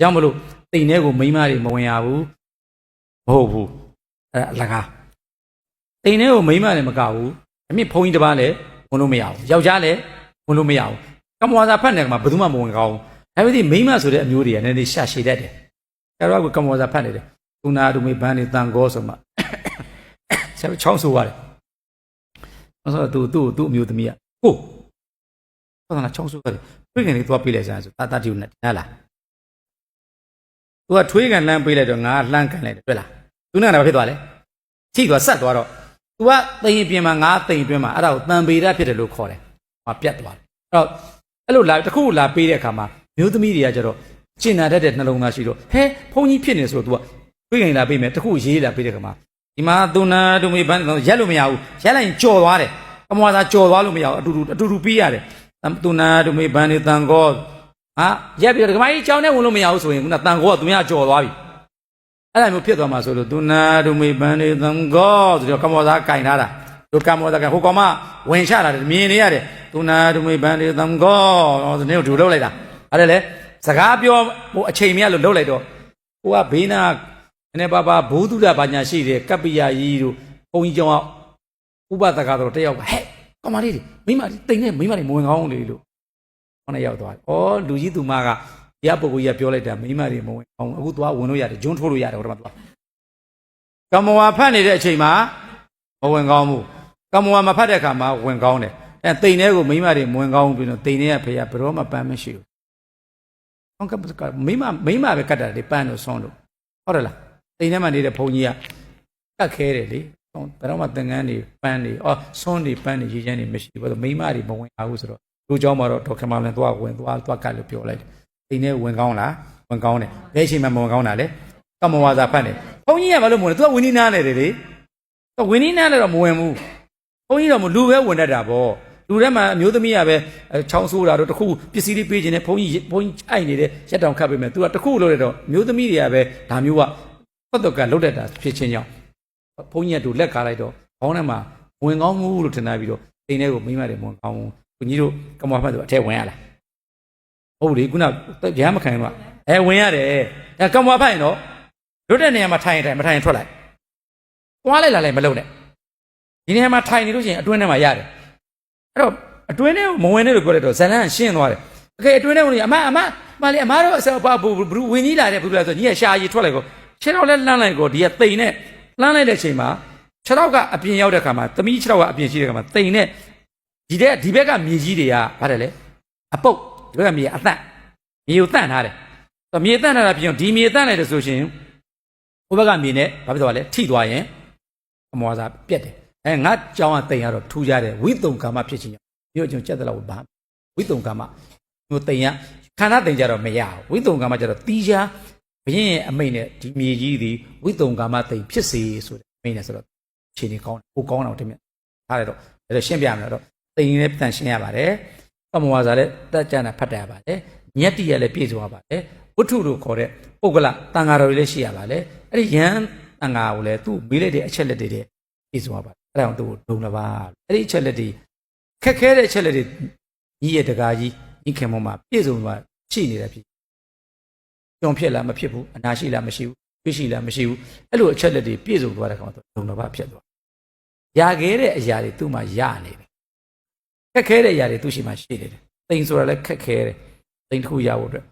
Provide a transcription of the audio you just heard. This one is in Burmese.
ကြောင့်မလို့တိမ်ထဲကိုမိန်းမတွေမဝင်ရဘူးမဟုတ်ဘူးအဲ့ဒါအလကားတိမ်ထဲကိုမိန်းမတွေမကဘူးအမြင့်ဘုံကြီးတစ်ပါးလည်းဝင်လို့မရဘူးယောက်ျားလည်းဝင်လို့မရဘူးကမ္မဝါစာဖတ်နေကမှာဘယ်သူမှမဝင်ကောင်းဘူးဒါပေမဲ့မိန်းမဆိုတဲ့အမျိုးတွေကလည်းနည်းနည်းရှာရှည်တတ်တယ်ကျတော့ကကမ္မဝါစာဖတ်နေတယ်သူနာသူမေဘန်းနေတန်ကောဆိုမှဆရာချောင်းဆိုရတယ်အဲ့ဆိုသူသူ့သူ့အမျိုးသမီးကကိုဘာသာချောင်းဆိုရတယ်ပြည့်ကနေသွားပြေးလိုက်စမ်းဆိုတာတာတီကိုနဲ့ဟဲ့လား သူကထွေးကန်လှမ်းပေးလိုက်တော့ငါလှမ်းကန်လိုက်တယ်တွေ့လားသူနဲ့ကဘာဖြစ်သွားလဲထိသွားဆက်သွားတော့ तू ကသိရင်ပြင်မှာငါသိရင်တွင်းမှာအဲ့ဒါကိုတန်ပေရဖြစ်တယ်လို့ခေါ်တယ်ဟောပြတ်သွားတယ်အဲ့တော့အဲ့လိုလာတစ်ခုလာပေးတဲ့အခါမှာမျိုးသမီးတွေကကျတော့ကျင်နာတတ်တဲ့နှလုံးသားရှိတော့ဟဲဖုန်းကြီးဖြစ်နေဆိုတော့ तू ကထွေးကန်လာပေးမယ်တစ်ခုရေးလာပေးတဲ့အခါမှာဒီမှာသူနာသူမေဘန်းရက်လို့မရဘူးရက်လိုက်ရင်ကြော်သွားတယ်ကမွာသာကြော်သွားလို့မရဘူးအတူတူအတူတူပြီးရတယ်သူနာသူမေဘန်းနေတန်ကော ဟာရက်ပြီးတော့ဒကမကြီးကြောင်းနဲ့ဝင်လို့မရဘူးဆိုရင်ခုနတန်ကောကသူများကြော်သွားပြီအဲ့ဒါမျိုးဖြစ်သွားမှာဆိုလို့သူနာဒုမေဘန်နေသံကောဆိုတော့ကမောသားကင်ထားတာတို့ကမောသားကဟိုကောင်မဝင်ချတာမြင်နေရတယ်သူနာဒုမေဘန်နေသံကောဆိုနေကိုဒူလောက်လိုက်တာအဲ့ဒါလေစကားပြောဟိုအချိန်မြတ်လို့လှုပ်လိုက်တော့ဟိုကဘေးနာနည်းနည်းပါးပါဘိုးသူဒဘာညာရှိတယ်ကပ္ပိယကြီးတို့ဘုန်းကြီးကျောင်းကဥပဒကတော့တယောက်ကဟဲ့ကောင်မလေးတွေမိမတိမ်နေမိမတွေမဝင်ကောင်းလေလို့ ဟောနဲ့ရောက်သွားတယ်။ဩလူကြီးသူမကရပုဂ္ဂိုလ်ကြီးကပြောလိုက်တာမိမတွေမဝင်အောင်အခုသွားဝင်လို့ရတယ်ဂျွန်းထိုးလို့ရတယ်ဟိုတမှာသွား။ကမ္မဝါဖတ်နေတဲ့အချိန်မှာမဝင်ကောင်းဘူး။ကမ္မဝါမဖတ်တဲ့အခါမှာဝင်ကောင်းတယ်။အဲတိန်ထဲကိုမိမတွေမဝင်ကောင်းဘူးပြီးတော့တိန်ထဲကဖေကဘယ်တော့မှပန်းမရှိဘူး။ဟောကမိမမိမပဲကတ်တာလေပန်းလို့ဆွန်းလို့ဟုတ်တယ်လား။တိန်ထဲမှာနေတဲ့ဘုန်းကြီးကကတ်ခဲတယ်လေ။ဟောဘယ်တော့မှသင်္ကန်းတွေပန်းတွေအော်ဆွန်းတွေပန်းတွေရေးချမ်းတွေမရှိဘူး။ဘာလို့မိမတွေမဝင်အောင်ဆိုတော့ လူเจ้าမှာတော့ဒေါက်တာမလန်သွားဝင်သွားသွားကတ်လို့ပြောလိုက်တယ်အိမ်ထဲဝင်ကောင်းလားဝင်ကောင်းတယ်ဘယ်အချိန်မှမဝင်ကောင်းတာလဲကမ္မဝါစာဖတ်နေဘုန်းကြီးကဘာလို့မဝင်လဲသူကဝင်းနီးနားနေတယ်လေသူဝင်းနီးနားလည်းတော့မဝင်ဘူးဘုန်းကြီးတော့မလူပဲဝင်တတ်တာပေါ့လူထဲမှာအမျိုးသမီးကပဲချောင်းဆိုးတာတော့တခုပစ္စည်းလေးပေးခြင်းနဲ့ဘုန်းကြီးဘုန်းကြီးအိုက်နေတဲ့ရက်တောင်ခတ်ပေးမယ်သူကတခုလို့ရတော့အမျိုးသမီးတွေကပဲဒါမျိုးကပတ်တော့ကလုတ်တတ်တာဖြစ်ချင်းကြောင့်ဘုန်းကြီးကတူလက်ကားလိုက်တော့ခေါင်းထဲမှာဝင်ကောင်းမှုလို့ထင်တာပြီးတော့အိမ်ထဲကိုမိမတယ်ဝင်ကောင်းမှု ကိုကြီးတို့ကမောဖတ်သူအထက်ဝင်ရလားဟုတ်လေခုနဗျာမခံတော့အဲဝင်ရတယ်အဲကမောဖတ်ရင်တော့လွတ်တဲ့နေရာမှာထိုင်ရင်ထိုင်မထိုင်ရင်ထွက်လိုက်သွားလိုက်လာလိုက်မလုပ်နဲ့ဒီနေရာမှာထိုင်နေလို့ရှိရင်အတွင်းထဲမှာရတယ်အဲ့တော့အတွင်းထဲမဝင်နဲ့လို့ပြောလိုက်တော့ဇလန်ရှင်းသွားတယ်အကယ်အတွင်းထဲဝင်အမအမမလေးအမတို့အဆောပါဘူးဝင်ကြီးလာတယ်ဘူးလားဆိုညီကရှာရီထွက်လိုက်ကောခြေထောက်လည်းလှမ်းလိုက်ကောဒီကတိန်နဲ့လှမ်းလိုက်တဲ့အချိန်မှာခြေထောက်ကအပြင်ရောက်တဲ့ခါမှာသမီးခြေထောက်ကအပြင်ရှိတဲ့ခါမှာတိန်နဲ့ ဒီတဲ့ဒီဘက်ကမြေကြီးတွေကဗါတယ်လေအပုတ်ဒီဘက်ကမြေအသန့်မြေကိုတန့်ထားတယ်ဆိုတော့မြေတန့်ထားတာပြင်ဒီမြေတန့်လိုက်တယ်ဆိုရှင်ဟိုဘက်ကမြေနဲ့ဘာဖြစ်သွားလဲထိသွားရင်အမောစာပြက်တယ်အဲငါကြောင်းကတိန်ရတော့ထူကြတယ်ဝိတုံကာမဖြစ်ခြင်းကြောင့်မြို့ကျွန်ကြက်တယ်လို့ဘာဝိတုံကာမမြို့တိန်ရခန္ဓာတိန်ကြတော့မရဘူးဝိတုံကာမကြတော့တီးချာဘရင်ရဲ့အမိတ်နဲ့ဒီမြေကြီးသည်ဝိတုံကာမတိန်ဖြစ်စေဆိုတဲ့အမိတ်နဲ့ဆိုတော့ခြေနေကောင်းတယ်ဟိုကောင်းတာတင်မြထားတယ်တော့ဒါလည်းရှင်းပြမယ်တော့ တိမ်လည်းတန်ရှင်းရပါတယ်။ပမဝါစာလည်းတက်ကြတာဖတ်တတ်ရပါတယ်။ညက်တီရလည်းပြည့်စုံရပါတယ်။ဝတ္ထုလို့ခေါ်တဲ့ပုဂ္ဂလတန်ဃာတော်တွေလည်းရှိရပါတယ်။အဲ့ဒီယံတန်ဃာကိုလည်းသူ့မေးလိုက်တဲ့အချက်လက်တွေတည်းပြည့်စုံရပါတယ်။အဲ့ဒါကြောင့်သူ့ကိုဒုံလပါ။အဲ့ဒီအချက်လက်တွေခက်ခဲတဲ့အချက်လက်တွေညီရဲ့တကာကြီးညီခင်မောမှာပြည့်စုံမှာရှိနေတယ်ဖြစ်။ကြောင်ဖြစ်လားမဖြစ်ဘူး။အနာရှိလားမရှိဘူး။ပြရှိလားမရှိဘူး။အဲ့လိုအချက်လက်တွေပြည့်စုံသွားတဲ့ကောင်သူဒုံလပါဖြစ်သွား။ရခဲ့တဲ့အရာတွေသူ့မှာရနေတယ် ခက်ခဲတဲ့အရာတွေသူ့ရှိမှရှိနေတယ်။တိမ်ဆိုတာလည်းခက်ခဲတယ်။တိမ်တစ်ခုရဖို့အတွက်